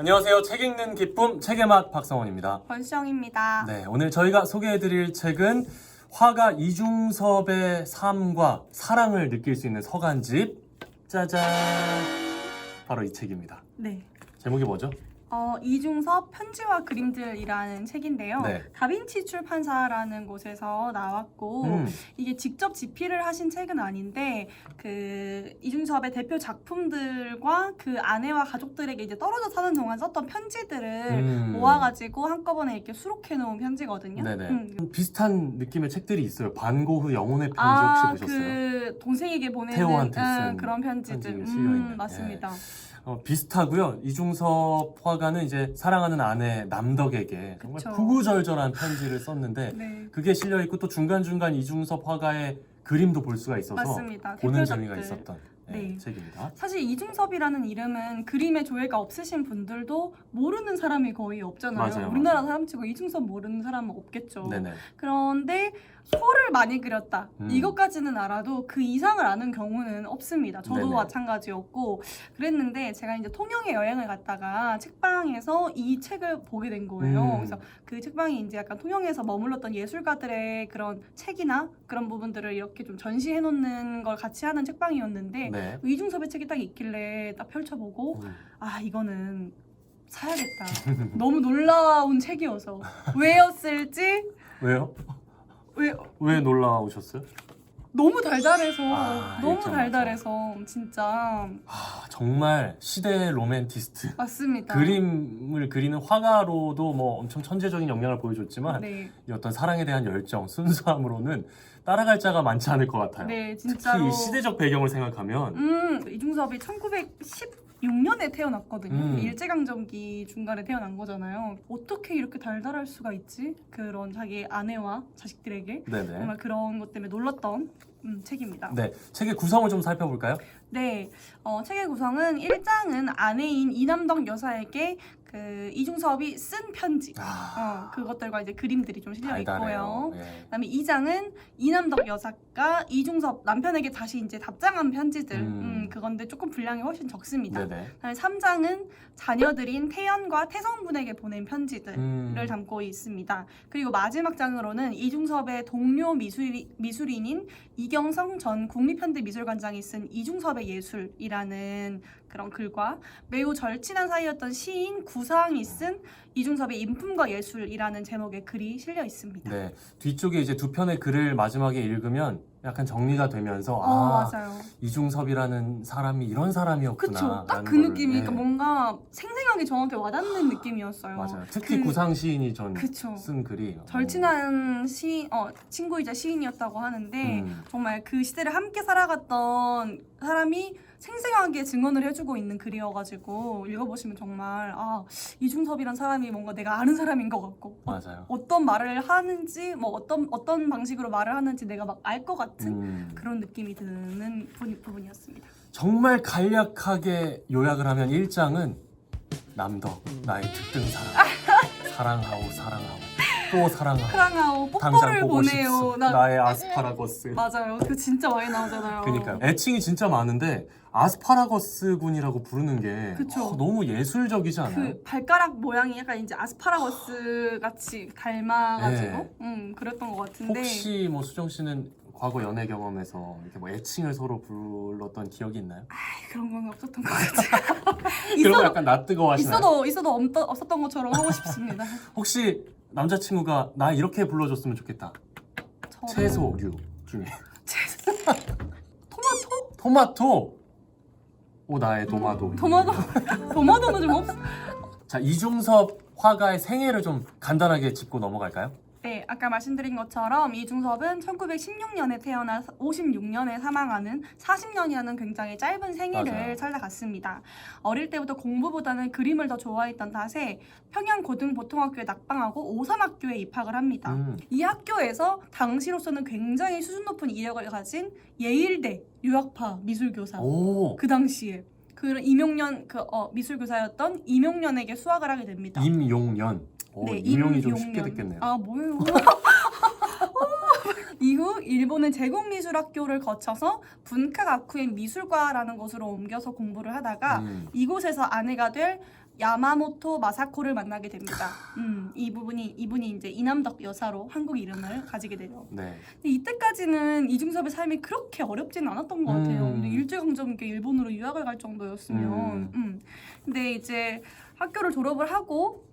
안녕하세요. 책 읽는 기쁨 책의 맛 박성원입니다. 권수영입니다. 네, 오늘 저희가 소개해드릴 책은 화가 이중섭의 삶과 사랑을 느낄 수 있는 서간집 짜잔 바로 이 책입니다. 네. 제목이 뭐죠? 어, 이중섭 편지와 그림들이라는 책인데요. 네. 다빈치 출판사라는 곳에서 나왔고 음, 이게 직접 집필을 하신 책은 아닌데 그 이중섭의 대표 작품들과 그 아내와 가족들에게 이제 떨어져 사는 동안 썼던 편지들을 음. 모아가지고 한꺼번에 이렇게 수록해 놓은 편지거든요. 네네. 음. 비슷한 느낌의 책들이 있어요. 반고흐 영혼의 편지 아, 혹시 보셨어요? 그 동생에게 보내는 태호한테 음, 쓴 그런 편지들. 실려있는, 음, 맞습니다. 어, 비슷하고요. 이중섭 화가는 이제 사랑하는 아내 남덕에게 정말 그쵸. 구구절절한 편지를 썼는데 네. 그게 실려 있고 또 중간 중간 이중섭 화가의 그림도 볼 수가 있어서 맞습니다. 보는 대표작들. 재미가 있었던 네, 네. 책입니다. 사실 이중섭이라는 이름은 그림에 조예가 없으신 분들도 모르는 사람이 거의 없잖아요. 맞아요, 우리나라 맞아요. 사람 치고 이중섭 모르는 사람은 없겠죠. 네네. 그런데 소를 많이 그렸다. 음. 이것까지는 알아도 그 이상을 아는 경우는 없습니다. 저도 네네. 마찬가지였고 그랬는데 제가 이제 통영에 여행을 갔다가 책방에서 이 책을 보게 된 거예요. 음. 그래서 그 책방이 이제 약간 통영에서 머물렀던 예술가들의 그런 책이나 그런 부분들을 이렇게 좀 전시해 놓는 걸 같이 하는 책방이었는데 네. 이중섭의 책이 딱 있길래 딱 펼쳐보고 음. 아 이거는 사야겠다. 너무 놀라운 책이어서 왜였을지 왜요? 왜 왜 놀라우셨어요? 너무 달달해서 아, 너무 달달해서 진짜 아, 정말 시대 로맨티스트. 맞습니다. 그림을 그리는 화가로도 뭐 엄청 천재적인 역량을 보여줬지만 네, 이 어떤 사랑에 대한 열정, 순수함으로는 따라갈 자가 많지 않을 것 같아요. 네 특히 진짜로. 이 시대적 배경을 생각하면 음 이중섭이 1916년에 태어났거든요. 음. 일제강점기 중간에 태어난 거잖아요. 어떻게 이렇게 달달할 수가 있지? 그런 자기 아내와 자식들에게 네네. 정말 그런 것 때문에 놀랐던 음, 책입니다. 네, 책의 구성을 좀 살펴볼까요? 네, 어, 책의 구성은 1장은 아내인 이남덕 여사에게 그 이중섭이 쓴 편지, 아, 어, 그것들과 이제 그림들이 좀 실려 달달해요. 있고요. 예. 그다음에 2장은 이남덕 여사가 이중섭 남편에게 다시 이제 답장한 편지들, 음. 음, 그건데 조금 분량이 훨씬 적습니다. 네네. 그다음에 3장은 자녀들인 태연과 태성군에게 보낸 편지들. 음, 를 담고 있습니다. 그리고 마지막 장으로는 이중섭의 동료 미술, 미술인인 이경성 전 국립현대미술관장이 쓴 이중섭의 예술이라는 그런 글과 매우 절친한 사이였던 시인 구상이 쓴 이중섭의 인품과 예술이라는 제목의 글이 실려 있습니다. 네, 뒤쪽에 이제 두 편의 글을 마지막에 읽으면 약간 정리가 되면서 어, 아 맞아요. 이중섭이라는 사람이 이런 사람이었구나. 그쵸. 딱그 거를, 느낌이 네, 그러니까 뭔가 생생하게 저한테 와닿는 느낌이었어요. 맞아요. 특히 그- 구상 시인이 전 그쵸. 쓴 글이 절친한 시, 어, 친구이자 시인이었다고 하는데 음. 정말 그 시대를 함께 살아갔던 사람이 생생하게 증언을 해주고 있는 글이어가지고 읽어보시면 정말 아 이중섭이란 사람이 뭔가 내가 아는 사람인 것 같고 어, 맞아요. 어떤 말을 하는지 뭐 어떤 어떤 방식으로 말을 하는지 내가 막 알 것 같은 음. 그런 느낌이 드는 부, 부분이었습니다. 정말 간략하게 요약을 하면 1장은 남덕 나의 특등 사랑 사랑하오 사랑하오 또 사랑하오 사랑하오 당장 뽀뽀를 보고 보내요. 싶소 나 나의 아스파라거스 맞아요. 그 진짜 많이 나오잖아요. 그러니까 애칭이 진짜 많은데 아스파라거스 군이라고 부르는 게 그쵸. 어, 너무 예술적이지 않아요? 그 발가락 모양이 약간 이제 아스파라거스 같이 닮아가지고 네. 음 그랬던 것 같은데 혹시 뭐 수정 씨는 과거 연애 경험에서 이렇게 뭐 애칭을 서로 불렀던 기억이 있나요? 그런 건 없었던 것 같아요. 그런 거 있어도 약간 낯뜨거 하시나요? 있어도 있어도 없, 없었던 것처럼 하고 싶습니다. 혹시 남자친구가 나 이렇게 불러줬으면 좋겠다. 저는 채소류 중에. 토마토? 토마토! 오 나의 도마도. 토마토 토마토는 좀 없. 자 이중섭 화가의 생애를 좀 간단하게 짚고 넘어갈까요? 네, 아까 말씀드린 것처럼 이중섭은 1916년에 태어나 56년에 사망하는 40년이라는 굉장히 짧은 생애를 맞아요. 살다갔습니다. 어릴 때부터 공부보다는 그림을 더 좋아했던 탓에 평양 고등보통학교에 낙방하고 오산학교에 입학을 합니다. 음, 이 학교에서 당시로서는 굉장히 수준 높은 이력을 가진 예일대 유학파 미술교사 오 그 당시에 그 이명년 그 어, 미술 교사였던 이명년에게 수학을 하게 됩니다. 임용년 오, 네, 이명이 좀 임용년. 쉽게 듣겠네요 아 뭐예요? 이후 일본의 제국미술학교를 거쳐서 분카가쿠엔 미술과라는 곳으로 옮겨서 공부를 하다가 음, 이곳에서 아내가 될 야마모토 마사코를 만나게 됩니다. 음, 이 부분이 이분이 이제 이남덕 여사로 한국 이름을 가지게 돼요. 네. 근데 이때까지는 이중섭의 삶이 그렇게 어렵진 않았던 것 같아요. 음. 근데 일제강점기 일본으로 유학을 갈 정도였으면. 음. 음. 근데 이제 학교를 졸업을 하고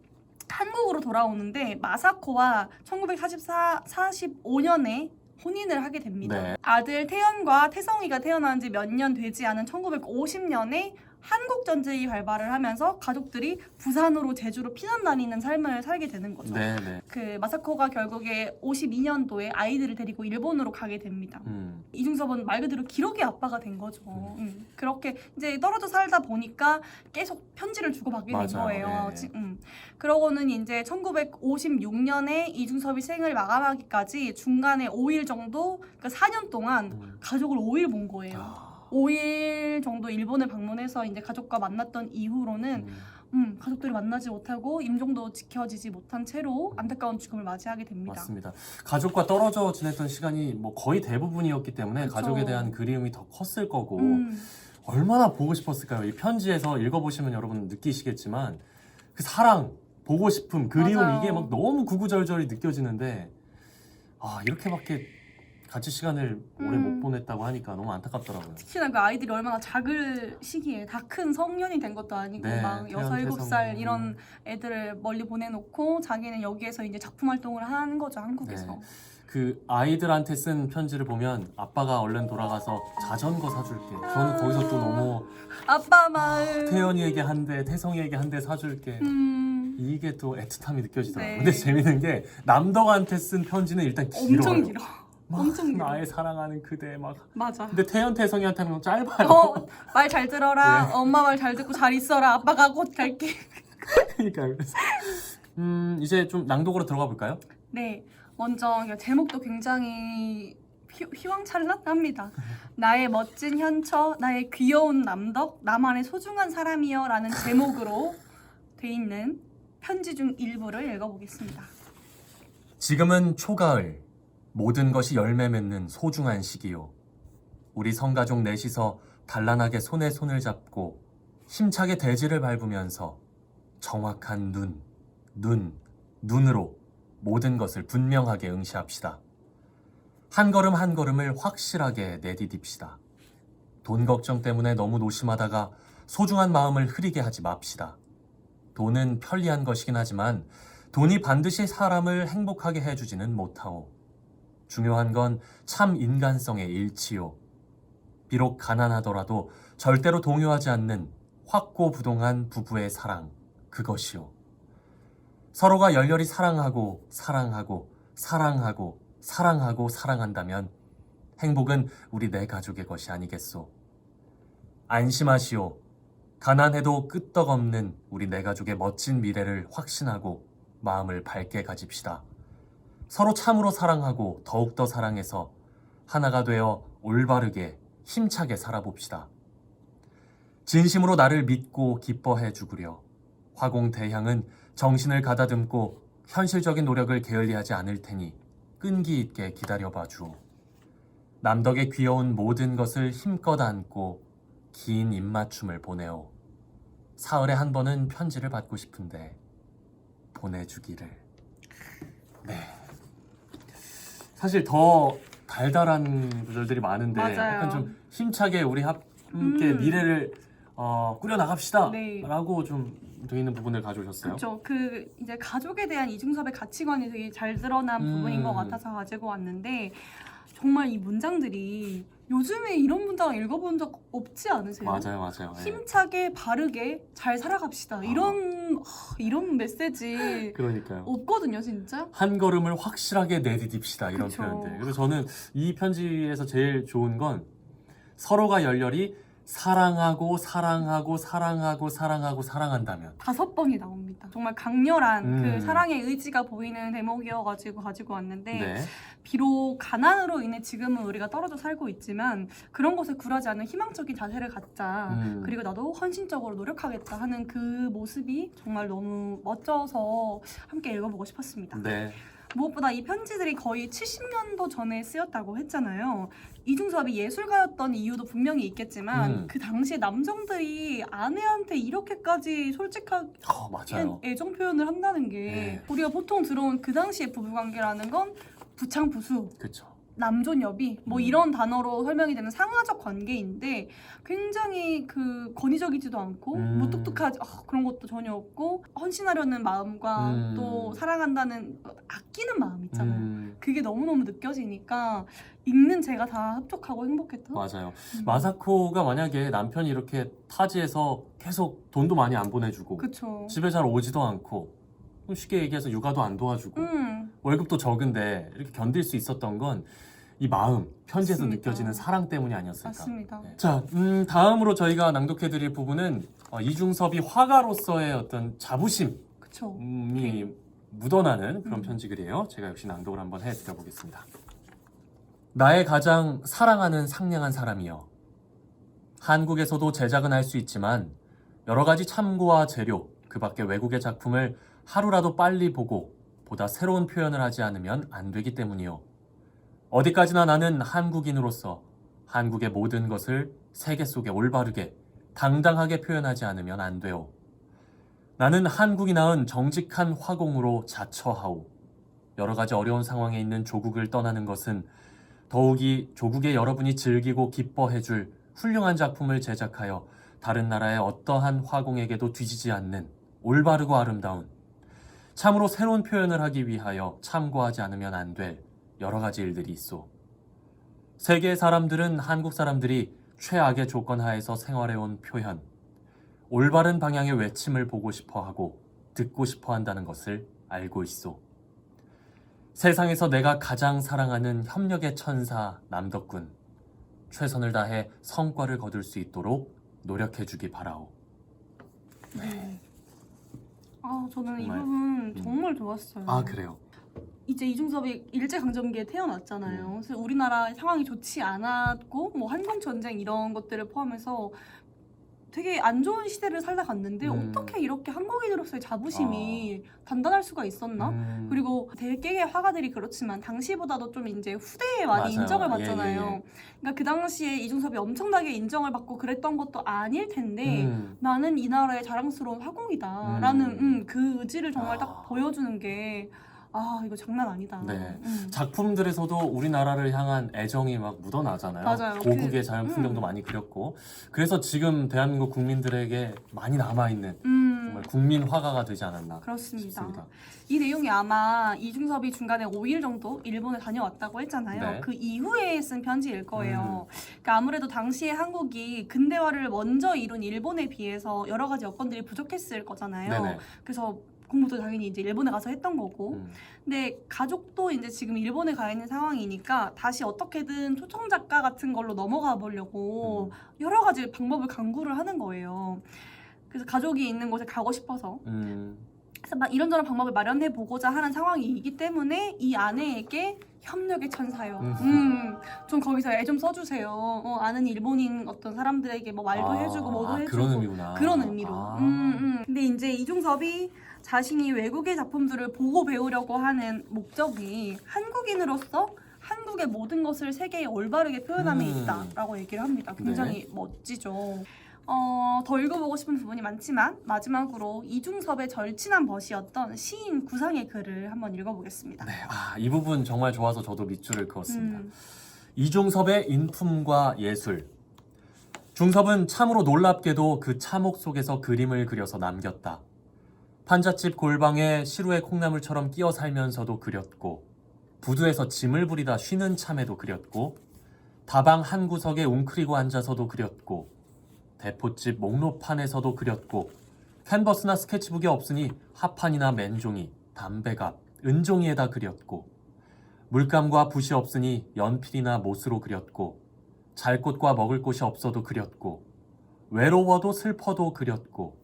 한국으로 돌아오는데 마사코와 1944 45년에 혼인을 하게 됩니다. 네. 아들 태연과 태성이가 태어난 지 몇 년 되지 않은 1950년에 한국 전쟁이 발발을 하면서 가족들이 부산으로 제주로 피난 다니는 삶을 살게 되는 거죠. 네, 네. 그 마사코가 결국에 52년도에 아이들을 데리고 일본으로 가게 됩니다. 음. 이중섭은 말 그대로 기러기 아빠가 된 거죠. 음, 그렇게 이제 떨어져 살다 보니까 계속 편지를 주고받게 된 맞아요. 거예요. 예. 지- 음. 그러고는 이제 1956년에 이중섭이 생을 마감하기까지 중간에 5일 정도, 그러니까 4년 동안 음. 가족을 5일 본 거예요. 아. 5일 정도 일본을 방문해서 이제 가족과 만났던 이후로는 음. 음, 가족들이 만나지 못하고 임종도 지켜지지 못한 채로 안타까운 죽음을 맞이하게 됩니다. 맞습니다. 가족과 떨어져 지냈던 시간이 뭐 거의 대부분이었기 때문에 그쵸. 가족에 대한 그리움이 더 컸을 거고 음, 얼마나 보고 싶었을까요? 이 편지에서 읽어보시면 여러분 느끼시겠지만 그 사랑, 보고 싶음, 그리움 맞아요. 이게 막 너무 구구절절히 느껴지는데 아 이렇게밖에 같이 시간을 오래 음. 못 보냈다고 하니까 너무 안타깝더라고요. 특히나 그 아이들이 얼마나 작을 시기에 다 큰 성년이 된 것도 아니고 네, 막 태연, 여섯 일곱 살 태성. 이런 애들을 멀리 보내놓고 자기는 여기에서 이제 작품 활동을 하는 거죠 한국에서. 네. 그 아이들한테 쓴 편지를 보면 아빠가 얼른 돌아가서 자전거 사줄게. 저는 거기서 또 너무 아빠 마음. 태연이에게 한 대, 태성이에게 한 대 사줄게. 음, 이게 또 애틋함이 느껴지더라고요. 네. 근데 재밌는 게 남덕한테 쓴 편지는 일단 길어요. 엄청 길어. 막 엄청 길어. 나의 사랑하는 그대 막. 맞아. 근데 태연 태성이한테는 짧아요. 어, 말 잘 들어라. 네. 엄마 말 잘 듣고 잘 있어라. 아빠가 곧 갈게. 그러니까 그래서 음 이제 좀 낭독으로 들어가 볼까요? 네, 먼저 이 제목도 굉장히 휘, 휘황찬란합니다. 나의 멋진 현처, 나의 귀여운 남덕, 나만의 소중한 사람이여라는 제목으로 돼 있는 편지 중 일부를 읽어보겠습니다. 지금은 초가을 모든 것이 열매 맺는 소중한 시기요. 우리 성가족 넷이서 단란하게 손에 손을 잡고 힘차게 대지를 밟으면서 정확한 눈, 눈, 눈으로 모든 것을 분명하게 응시합시다. 한 걸음 한 걸음을 확실하게 내디딥시다. 돈 걱정 때문에 너무 노심하다가 소중한 마음을 흐리게 하지 맙시다. 돈은 편리한 것이긴 하지만 돈이 반드시 사람을 행복하게 해주지는 못하오. 중요한 건 참 인간성의 일치요. 비록 가난하더라도 절대로 동요하지 않는 확고부동한 부부의 사랑, 그것이요. 서로가 열렬히 사랑하고, 사랑하고, 사랑하고, 사랑하고, 사랑한다면 행복은 우리 내 가족의 것이 아니겠소. 안심하시오. 가난해도 끄떡없는 우리 내 가족의 멋진 미래를 확신하고 마음을 밝게 가집시다. 서로 참으로 사랑하고 더욱더 사랑해서 하나가 되어 올바르게 힘차게 살아봅시다. 진심으로 나를 믿고 기뻐해 주구려. 화공 대향은 정신을 가다듬고 현실적인 노력을 게을리하지 않을 테니 끈기 있게 기다려봐 주오. 남덕의 귀여운 모든 것을 힘껏 안고 긴 입맞춤을 보내오. 사흘에 한 번은 편지를 받고 싶은데 보내주기를. 네. 사실 더 달달한 구절들이 많은데 맞아요. 약간 좀 힘차게 우리 함께 음. 미래를 어, 꾸려 나갑시다. 네. 라고 좀 되어 있는 부분을 가져오셨어요. 그렇죠. 그 이제 가족에 대한 이중섭의 가치관이 되게 잘 드러난 음. 부분인 것 같아서 가지고 왔는데 정말 이 문장들이 요즘에 이런 문장 읽어본 적 없지 않으세요? 맞아요, 맞아요. 예. 힘차게 바르게 잘 살아갑시다. 이런 하, 이런 메시지 그러니까요. 없거든요, 진짜. 한 걸음을 확실하게 내디딥시다 이런 그쵸. 표현들. 그래서 저는 이 편지에서 제일 좋은 건 서로가 열렬히 사랑하고 사랑하고 사랑하고 사랑하고 사랑한다면 다섯 번이 나옵니다. 정말 강렬한 음. 그 사랑의 의지가 보이는 대목이어가지고 가지고 왔는데 네. 비록 가난으로 인해 지금은 우리가 떨어져 살고 있지만 그런 것에 굴하지 않는 희망적인 자세를 갖자. 음. 그리고 나도 헌신적으로 노력하겠다 하는 그 모습이 정말 너무 멋져서 함께 읽어보고 싶었습니다. 네. 무엇보다 이 편지들이 거의 70년도 전에 쓰였다고 했잖아요. 이중섭이 예술가였던 이유도 분명히 있겠지만 음. 그 당시에 남성들이 아내한테 이렇게까지 솔직하게 어, 맞아요. 애정 표현을 한다는 게 네. 우리가 보통 들어온 그 당시의 부부관계라는 건 부창부수, 그렇죠. 남존여비 뭐 음. 이런 단어로 설명이 되는 상하적 관계인데 굉장히 그 권위적이지도 않고 음. 무뚝뚝하지 아, 그런 것도 전혀 없고 헌신하려는 마음과 음. 또 사랑한다는 아끼는 마음 있잖아요. 음, 그게 너무너무 느껴지니까 읽는 제가 다 흡족하고 행복했던 맞아요. 음. 마사코가 만약에 남편이 이렇게 타지에서 계속 돈도 많이 안 보내주고 그쵸 집에 잘 오지도 않고 쉽게 얘기해서 육아도 안 도와주고 음, 월급도 적은데 이렇게 견딜 수 있었던 건 이 마음 편지에서 맞습니다. 느껴지는 사랑 때문이 아니었을까. 맞습니다 네. 자, 음, 다음으로 저희가 낭독해드릴 부분은 어, 이중섭이 화가로서의 어떤 자부심이 그쵸 묻어나는 그런 음. 편지글이에요. 제가 역시 낭독을 한번 해드려 보겠습니다. 나의 가장 사랑하는 상냥한 사람이여. 한국에서도 제작은 할 수 있지만 여러 가지 참고와 재료, 그 밖에 외국의 작품을 하루라도 빨리 보고 보다 새로운 표현을 하지 않으면 안 되기 때문이요. 어디까지나 나는 한국인으로서 한국의 모든 것을 세계 속에 올바르게 당당하게 표현하지 않으면 안 돼요. 나는 한국이 낳은 정직한 화공으로 자처하오. 여러 가지 어려운 상황에 있는 조국을 떠나는 것은 더욱이 조국의 여러분이 즐기고 기뻐해줄 훌륭한 작품을 제작하여 다른 나라의 어떠한 화공에게도 뒤지지 않는 올바르고 아름다운 참으로 새로운 표현을 하기 위하여 참고하지 않으면 안 될 여러 가지 일들이 있어. 세계의 사람들은 한국 사람들이 최악의 조건 하에서 생활해온 표현, 올바른 방향의 외침을 보고 싶어 하고 듣고 싶어 한다는 것을 알고 있어. 세상에서 내가 가장 사랑하는 협력의 천사 남덕군. 최선을 다해 성과를 거둘 수 있도록 노력해주기 바라오. 네. 아 저는 이 정말. 부분 정말 좋았어요 아 그래요. 이제 이중섭이 일제 강점기에 태어났잖아요. 음. 그래서 우리나라 상황이 좋지 않았고 뭐 한국 전쟁 이런 것들을 포함해서 되게 안 좋은 시대를 살다 갔는데 음. 어떻게 이렇게 한국인으로서의 자부심이 단단할 수가 있었나? 음, 그리고 대개의 화가들이 그렇지만 당시보다도 좀 이제 후대에 많이 맞아요. 인정을 예, 받잖아요. 예, 예. 그러니까 그 당시에 이중섭이 엄청나게 인정을 받고 그랬던 것도 아닐 텐데 음, 나는 이 나라의 자랑스러운 화공이다라는 음. 음, 그 의지를 정말 아. 딱 보여주는 게 아 이거 장난 아니다. 네. 음. 작품들에서도 우리나라를 향한 애정이 막 묻어나잖아요. 맞아요. 고국의 그- 자연 음. 풍경도 많이 그렸고 그래서 지금 대한민국 국민들에게 많이 남아 있는 음, 정말 국민 화가가 되지 않았나 그렇습니다. 싶습니다. 이 내용이 아마 이중섭이 중간에 5일 정도 일본에 다녀왔다고 했잖아요. 네. 그 이후에 쓴 편지일 거예요. 그러니까 아무래도 당시에 한국이 근대화를 먼저 이룬 일본에 비해서 여러 가지 여건들이 부족했을 거잖아요. 네네. 그래서 공부도 당연히 이제 일본에 가서 했던 거고. 음, 근데 가족도 이제 지금 일본에 가 있는 상황이니까 다시 어떻게든 초청 작가 같은 걸로 넘어가 보려고 음. 여러 가지 방법을 강구를 하는 거예요. 그래서 가족이 있는 곳에 가고 싶어서 음, 그래서 막 이런저런 방법을 마련해 보고자 하는 상황이기 때문에 이 아내에게 협력의 천사요. 음. 음, 좀 거기서 애 좀 써주세요. 어, 아는 일본인 어떤 사람들에게 뭐 말도 아, 해주고 뭐도 아, 해주고 그런 의미구나. 그런 의미로. 아. 음, 음. 근데 이제 이중섭이 자신이 외국의 작품들을 보고 배우려고 하는 목적이 한국인으로서 한국의 모든 것을 세계에 올바르게 표현함에 음. 있다라고 얘기를 합니다. 굉장히 멋지죠. 어, 더 읽어보고 싶은 부분이 많지만 마지막으로 이중섭의 절친한 벗이었던 시인 구상의 글을 한번 읽어보겠습니다. 네, 아, 이 부분 정말 좋아서 저도 밑줄을 그었습니다. 음, 이중섭의 인품과 예술. 중섭은 참으로 놀랍게도 그 참혹 속에서 그림을 그려서 남겼다. 판잣집 골방에 시루의 콩나물처럼 끼어 살면서도 그렸고, 부두에서 짐을 부리다 쉬는 참에도 그렸고, 다방 한 구석에 웅크리고 앉아서도 그렸고, 대포집 목로판에서도 그렸고, 캔버스나 스케치북이 없으니 합판이나 맨종이, 담배갑, 은종이에다 그렸고, 물감과 붓이 없으니 연필이나 못으로 그렸고 잘 곳과 먹을 곳이 없어도 그렸고 외로워도 슬퍼도 그렸고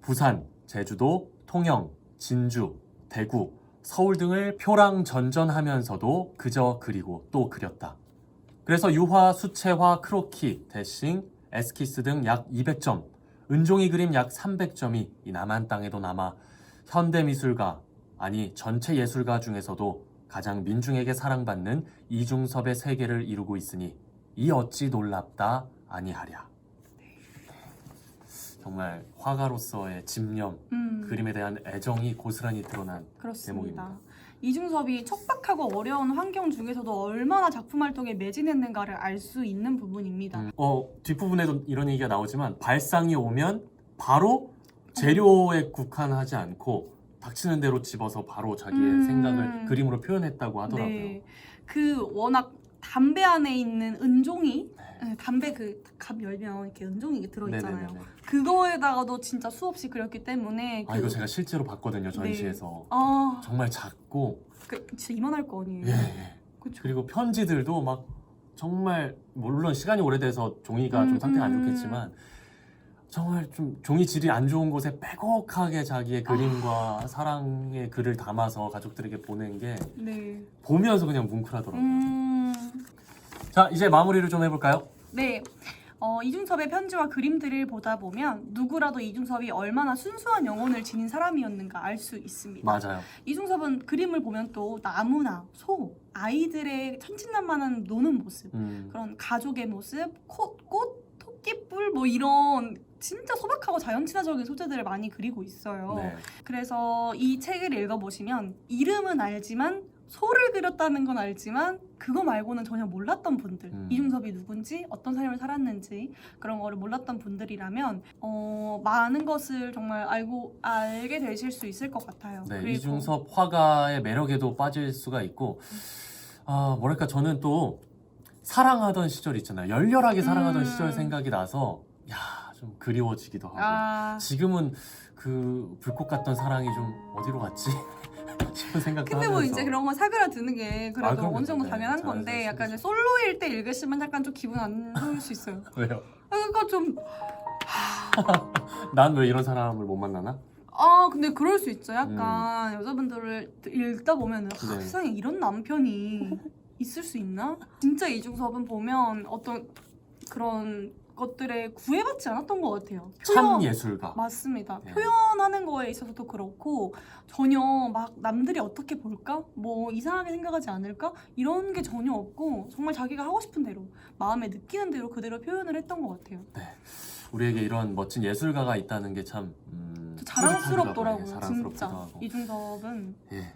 부산, 제주도, 통영, 진주, 대구, 서울 등을 표랑 전전하면서도 그저 그리고 또 그렸다. 그래서 유화, 수채화, 크로키, 대싱, 에스키스 등 약 200점, 은종이 그림 약 300점이 이 남한 땅에도 남아 현대 미술가, 아니 전체 예술가 중에서도 가장 민중에게 사랑받는 이중섭의 세계를 이루고 있으니 이 어찌 놀랍다 아니하랴. 정말 화가로서의 집념, 음, 그림에 대한 애정이 고스란히 드러난 그렇습니다. 제목입니다. 이중섭이 척박하고 어려운 환경 중에서도 얼마나 작품 활동에 매진했는가를 알 수 있는 부분입니다. 음, 어 뒷부분에도 이런 얘기가 나오지만 발상이 오면 바로 재료에 국한하지 않고 닥치는 대로 집어서 바로 자기의 음. 생각을 그림으로 표현했다고 하더라고요. 네, 그 워낙 담배 안에 있는 은종이 네. 네, 담배 그갑 열면 이렇게 은종이 들어 있잖아요. 네네네네. 그거에다가도 진짜 수없이 그렸기 때문에 아 그- 이거 제가 실제로 봤거든요 전시에서 아, 정말 작고 그 진짜 이만할 거 아니에요. 예, 예. 그쵸? 그리고 편지들도 막 정말 물론 시간이 오래돼서 종이가 좀 음, 상태가 안 음. 좋겠지만 정말 좀 종이 질이 안 좋은 곳에 빼곡하게 자기의 그림과 사랑의 글을 담아서 가족들에게 보낸 게 네. 보면서 그냥 뭉클하더라고요. 음, 자 이제 마무리를 좀 해볼까요? 네. 어, 이중섭의 편지와 그림들을 보다 보면 누구라도 이중섭이 얼마나 순수한 영혼을 지닌 사람이었는가 알 수 있습니다. 맞아요. 이중섭은 그림을 보면 또 나무나 소, 아이들의 천진난만한 노는 모습, 음, 그런 가족의 모습, 꽃, 꽃 토끼뿔 뭐 이런 진짜 소박하고 자연 친화적인 소재들을 많이 그리고 있어요. 네. 그래서 이 책을 읽어보시면 이름은 알지만 소를 그렸다는 건 알지만 그거 말고는 전혀 몰랐던 분들 음. 이중섭이 누군지 어떤 삶을 살았는지 그런 거를 몰랐던 분들이라면 어, 많은 것을 정말 알고 알게 되실 수 있을 것 같아요. 네, 이중섭 화가의 매력에도 빠질 수가 있고 아 뭐랄까 저는 또 사랑하던 시절 있잖아요 열렬하게 사랑하던 음. 시절 생각이 나서 야 좀 그리워지기도 하고 아 지금은 그 불꽃 같던 사랑이 좀 어디로 갔지 싶은 생각도 근데 뭐 하면서 이제 그런 거 사그라드는 게 아, 그래도 그럼요. 어느 정도 네, 당연한 잘 건데 잘 약간 이제 솔로일 때 읽으시면 약간 좀 기분 안 좋을 수 있어요. 왜요? 그러니까 좀 난 왜 이런 사람을 못 만나나? 아 근데 그럴 수 있죠. 약간 여자분들을 읽다 보면은 아, 네. 세상에 이런 남편이 있을 수 있나? 진짜 이중섭은 보면 어떤 그런 것들에 구애받지 않았던 것 같아요. 참 예술가. 맞습니다. 네. 표현하는 거에 있어서도 그렇고 전혀 막 남들이 어떻게 볼까? 뭐 이상하게 생각하지 않을까? 이런 게 전혀 없고 정말 자기가 하고 싶은 대로 마음에 느끼는 대로 그대로 표현을 했던 것 같아요. 우리에게 이런 멋진 예술가가 있다는 게참 음, 또 자랑스럽더라고요, 진짜. 하고. 이중섭은 예.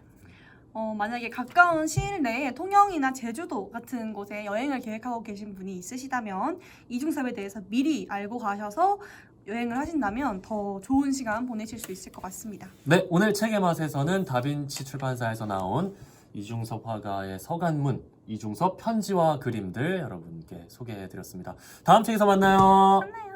어, 만약에 가까운 시일 내에 통영이나 제주도 같은 곳에 여행을 계획하고 계신 분이 있으시다면 이중섭에 대해서 미리 알고 가셔서 여행을 하신다면 더 좋은 시간 보내실 수 있을 것 같습니다. 네, 오늘 책의 맛에서는 다빈치 출판사에서 나온 이중섭 화가의 서간문, 이중섭 편지와 그림들 여러분께 소개해드렸습니다. 다음 책에서 만나요. 만나요.